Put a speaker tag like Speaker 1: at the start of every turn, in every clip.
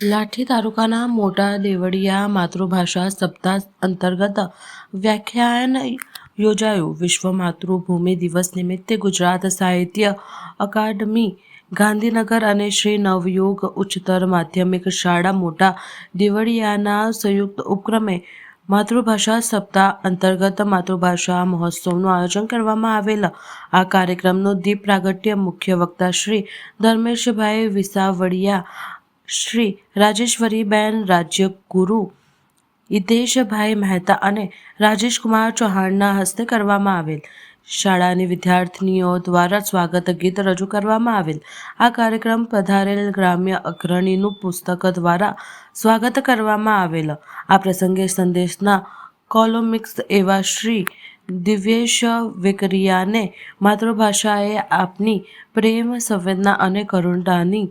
Speaker 1: લાઠી તાલુકાના મોટા દેવળિયા માતૃભાષા સપ્તાહ અંતર્ગત વ્યાખ્યાન યોજાયું. વિશ્વ માતૃભૂમિ દિવસ નિમિત્તે ગુજરાત સાહિત્ય અકાદમી, ગાંધીનગર અને શ્રી નવયુગ ઉચ્ચતર માધ્યમિક શાળા મોટા દેવળિયાના સંયુક્ત ઉપક્રમે માતૃભાષા સપ્તાહ અંતર્ગત માતૃભાષા મહોત્સવનું આયોજન કરવામાં આવેલ. આ કાર્યક્રમનું દીપ પ્રાગટ્ય મુખ્ય વક્તા શ્રી ધર્મેશભાઈ વિસાવડિયા શ્રી રાજેશ્વરીબેન રાજ્ય ગુરુ હિતેશભાઈ મહેતા અને રાજેશકુમાર ચૌહાણના હસ્તે કરવામાં આવેલ. શાળાની વિદ્યાર્થીનીઓ દ્વારા સ્વાગત ગીત રજૂ કરવામાં આવેલ. આ કાર્યક્રમ પધારેલ ગ્રામ્ય અગ્રણીનું પુસ્તક દ્વારા સ્વાગત કરવામાં આવેલ. આ પ્રસંગે સંદેશના કોલોમિક્સ એવા શ્રી દિવ્યેશ વેકરિયાને માતૃભાષાએ આપની પ્રેમ સંવેદના અને કરુણતાની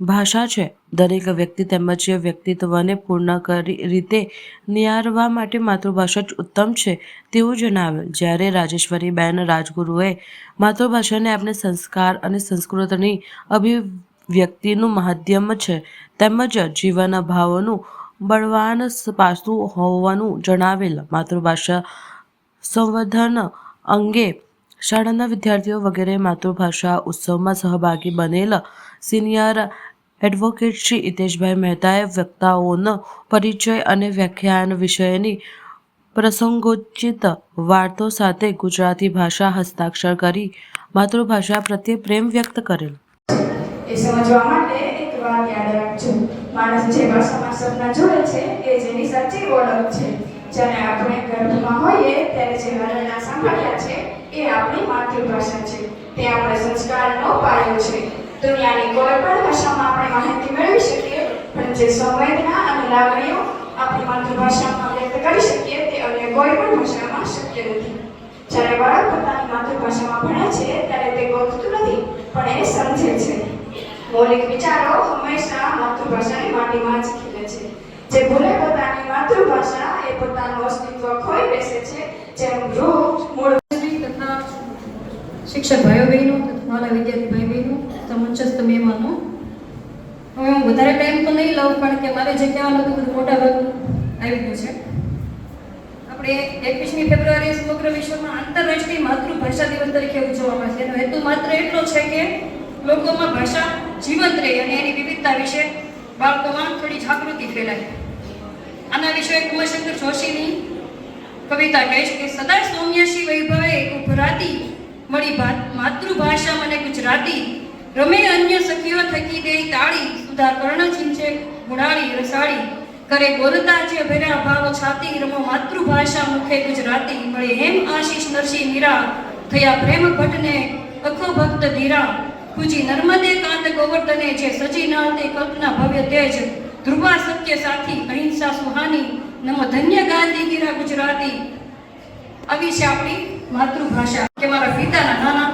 Speaker 1: ભાષા છે. દરેક વ્યક્તિ તેમજ વ્યક્તિત્વને પૂર્ણ કરી રીતે નિહારવા માટે માતૃભાષા જ ઉત્તમ છે તેવું જણાવેલ જ્યારે રાજેશ્વરીબેન રાજગુરુએ માતૃભાષાને આપણે સંસ્કાર અને સંસ્કૃતની અભિવ્યક્તિનું માધ્યમ છે તેમજ જીવન ભાવોનું બળવાન પાસું હોવાનું જણાવેલ. માતૃભાષા સંવર્ધન અંગે શાળાના વિદ્યાર્થીઓ વગેરે માતૃભાષા ઉત્સવમાં સહભાગી બનેલ સિનિયર એડવોકેટ શ્રી હિતેશભાઈ મહેતાએ વક્તાઓનો પરિચય અને વ્યાખ્યાન વિષયની પ્રસંગોચિત વાર્તો સાથે ગુજરાતી ભાષા હસ્તાક્ષર કરી માતૃભાષા પ્રત્યે પ્રેમ વ્યક્ત કરેલ.
Speaker 2: એ સમજવા માટે એક વાત યાદ રાખજો. માણસ જે ભાષામાં સપના જોડે છે એ જેની સાચી ઓળખ છે. જ્યારે આપણે ગર્ભમાં હોઈએ ત્યારે જે વર્ણના સાંભળ્યા છે એ આપણી માતૃભાષા છે. તે આપણે સંસ્કારનો પાયો છે. દુનિયાની કોઈ પણ ભાષામાં આપણે માહિતી મેળવી શકીએ, પણ જે સંવેદના અને લાગણીઓ આપણી માતૃભાષામાં વ્યક્ત કરી શકીએ, તે અન્ય કોઈ પણ ભાષામાં શક્ય નથી. જ્યારે બાળક પોતાની માતૃભાષામાં ભણે છે, ત્યારે તે ગોખતું નથી, પણ એ સમજે છે. મૌલિક વિચારો હંમેશા માતૃભાષાની માટીમાં જ ખીલે છે. જે ભૂલે પોતાની માતૃભાષા એ પોતાનું અસ્તિત્વ ખોઈ બેસે છે. જેમ
Speaker 3: તથા શિક્ષક ભાઈઓ બહેનો મારા વિદ્યાર્થી ભાઈ બહેનો તથા મંચસ્થ મહેમાનો હવે હું વધારે ટાઈમ તો નહીં લઉં કારણ કે મારે જે કહેવાનું હતું બધું મોટા ભાગનું આવી ગયું છે. આપણે એકવીસમી ફેબ્રુઆરી સમગ્ર વિશ્વમાં આંતરરાષ્ટ્રીય માતૃભાષા દિવસ તરીકે ઉજવવામાં છે. એનો હેતુ માત્ર એટલો છે કે લોકોમાં ભાષા જીવંત રહે અને એની વિવિધતા વિશે બાળકોમાં થોડી જાગૃતિ ફેલાય. આના વિશે કુમારશંકર જોશીની કવિતા કહીશ કે, સદા સૌમ્યશી વૈભવે ઉભરાતી મળી માતૃભાષા મને ગુજરાતી, રમે અન્ય સખીઓ થકી દે તાળી સુધા કર્ણ છે ગુણાળી, રસાળી, કરે બોલતા જે ભેરા ભાવ છાતી, રમો માતૃભાષા મુખે ગુજરાતી, મળે હેમ આશીષ નરસિંહ મીરા, થયા પ્રેમ ભટ્ટને અખો ભક્ત ધીરા, પૂજી નર્મદે કાંત ગોવર્ધને જે સજી નાળ તે કલ્પના ભવ્ય તેજ, ધ્રુવા સત્ય સાથી, અહિંસા સુહાની, નમો ધન્ય ગાંધી ગીરા ગુજરાતી. આવી છે આપણી માતૃભાષા. કે મારા પિતાના નાના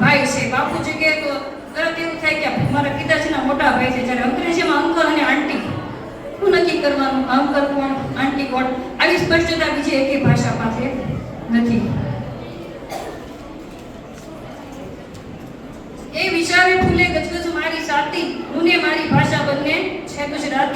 Speaker 3: ભાઈ છે બાપુજી કે તો તરત એવું થાય કે મારા પિતાજીના મોટા ભાઈ છે, જ્યારે અંગ્રેજીમાં અંકલ અને આંટી. શું નક્કી કરવાનું અંકલ કોણ આંટી કોણ? આવી સ્પષ્ટતા બીજી એકે ભાષા પાસે નથી. એ વિચારે ફૂલે ગજગજ મારી સાતી, હું ને મારી ભાષા બંને છે ગુજરાતી.